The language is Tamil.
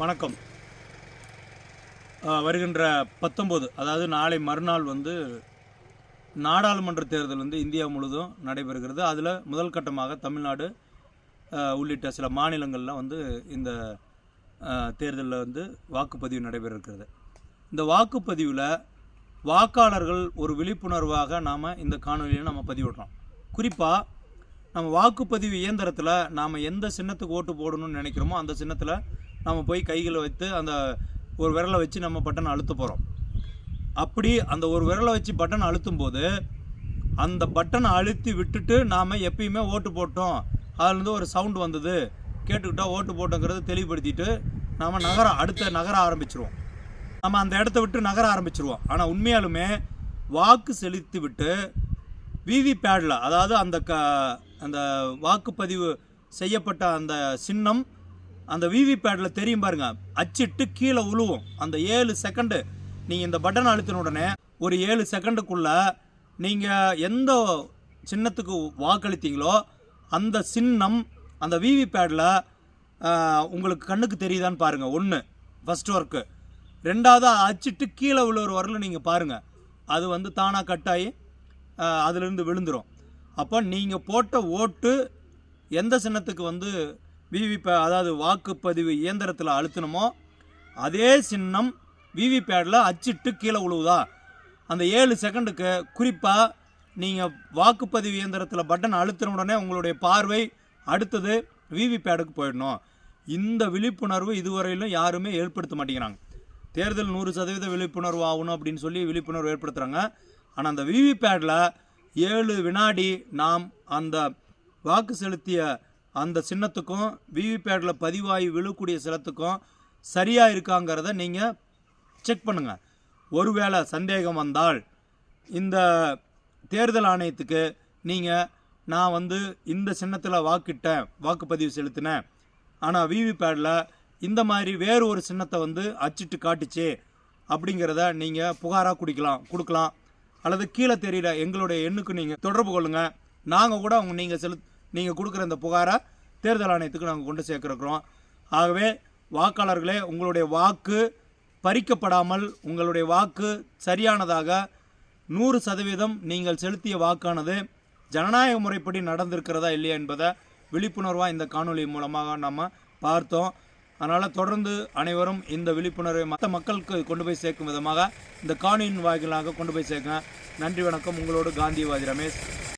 வணக்கம். வருகின்ற பத்தொம்போது அதாவது நாளை மறுநாள் வந்து நாடாளுமன்ற தேர்தல் வந்து இந்தியா முழுதும் நடைபெறுகிறது. அதில் முதல் கட்டமாக தமிழ்நாடு உள்ளிட்ட சில மாநிலங்களில் வந்து இந்த தேர்தலில் வந்து வாக்குப்பதிவு நடைபெறுகிறது. இந்த வாக்குப்பதிவில் வாக்காளர்கள் ஒரு விழிப்புணர்வாக நாம் இந்த காணொலியை நம்ம பதிவிடுறோம். குறிப்பாக நம்ம வாக்குப்பதிவு இயந்திரத்தில் நாம் எந்த சின்னத்துக்கு ஓட்டு போடணும்னு நினைக்கிறோமோ அந்த சின்னத்தில் நம்ம போய் கைகளை வைத்து அந்த ஒரு விரலை வச்சு நம்ம பட்டன் அழுத்த போகிறோம் அப்படி அந்த ஒரு விரலை வச்சு பட்டன் அழுத்தும் போது அந்த பட்டனை அழுத்தி விட்டுட்டு நாம் எப்பயுமே ஓட்டு போட்டோம். அதுலேருந்து ஒரு சவுண்டு வந்தது. கேட்டுக்கிட்டால் ஓட்டு போட்டோங்கிறத தெளிவுபடுத்திட்டு நாம் நகர அடுத்த நகர ஆரம்பிச்சிருவோம். நம்ம அந்த இடத்த விட்டு நகர ஆரம்பிச்சிருவோம். ஆனால் உண்மையாலுமே வாக்கு செலுத்தி விட்டு விவிபேடில் அதாவது அந்த க அந்த வாக்குப்பதிவு செய்யப்பட்ட அந்த சின்னம் அந்த விவிபேடில் தெரியும் பாருங்க. அச்சிட்டு கீழே உழுவும். அந்த ஏழு செகண்டு நீங்கள் இந்த பட்டன் அழுத்தின உடனே ஒரு ஏழு செகண்டுக்குள்ள நீங்கள் எந்த சின்னத்துக்கு வாக்களித்தீங்களோ அந்த சின்னம் அந்த விவிபேடில் உங்களுக்கு கண்ணுக்கு தெரியுதான்னு பாருங்கள் ஒன்று ஃபஸ்ட் ஒர்க்கு ரெண்டாவது அச்சிட்டு கீழே விழுற வரலும் நீங்கள் பாருங்கள் அது வந்து தானாக கட்டாயி அதிலிருந்து விழுந்துடும் அப்போ நீங்கள் போட்ட ஓட்டு எந்த சின்னத்துக்கு வந்து விவிபே அதாவது வாக்குப்பதிவு இயந்திரத்தில் அழுத்தணுமோ அதே சின்னம் விவிபேடில் அச்சிட்டு கீழே விழுவுதா அந்த ஏழு செகண்டுக்கு குறிப்பாக நீங்கள் வாக்குப்பதிவு இயந்திரத்தில் பட்டன் அழுத்தின உடனே உங்களுடைய பார்வை அடுத்தது விவிபேடுக்கு போயிடணும். இந்த விழிப்புணர்வு இதுவரையிலும் யாருமே ஏற்படுத்த மாட்டேங்கிறாங்க. தேர்தல் நூறு சதவீத விழிப்புணர்வு ஆகணும் அப்படின்னு சொல்லி விழிப்புணர்வு ஏற்படுத்துகிறாங்க ஆனால் அந்த விவிபேடில் ஏழு வினாடி நாம் அந்த வாக்கு செலுத்திய அந்த சின்னத்துக்கும் விவிபேட்டில் பதிவாகி விழக்கூடிய சிலத்துக்கும் சரியாக இருக்காங்கிறத நீங்கள் செக் பண்ணுங்கள் ஒருவேளை சந்தேகம் வந்தால் இந்த தேர்தல் ஆணையத்துக்கு நீங்கள் நான் வந்து இந்த சின்னத்தில் வாக்கிட்டேன் வாக்குப்பதிவு செலுத்தினேன். ஆனால் விவிபேடில் இந்த மாதிரி வேறு ஒரு சின்னத்தை வந்து அச்சிட்டு காட்டுச்சு அப்படிங்கிறத நீங்கள் புகாராக குடிக்கலாம் கொடுக்கலாம். அல்லது கீழே தெரியல எங்களுடைய எண்ணுக்கு நீங்கள் தொடர்பு கொள்ளுங்கள் நாங்கள் கூட அவங்க நீங்கள் செலுத் நீங்கள் கொடுக்குற இந்த புகாரை தேர்தல் ஆணையத்துக்கு நாங்கள் கொண்டு சேர்க்குறோம். ஆகவே வாக்காளர்களே உங்களுடைய வாக்கு பறிக்கப்படாமல் உங்களுடைய வாக்கு சரியானதாக நூறு சதவீதம் நீங்கள் செலுத்திய வாக்கானது ஜனநாயக முறைப்படி நடந்திருக்கிறதா இல்லையா என்பதை விழிப்புணர்வாக இந்த காணொலி மூலமாக நம்ம பார்த்தோம். அதனால் தொடர்ந்து அனைவரும் இந்த விழிப்புணர்வை மற்ற மக்களுக்கு கொண்டு போய் சேர்க்கும் விதமாக இந்த காணொலியின் வாயிலாக கொண்டு போய் சேர்க்க நன்றி வணக்கம். உங்களோடு காந்திவாதி ரமேஷ்.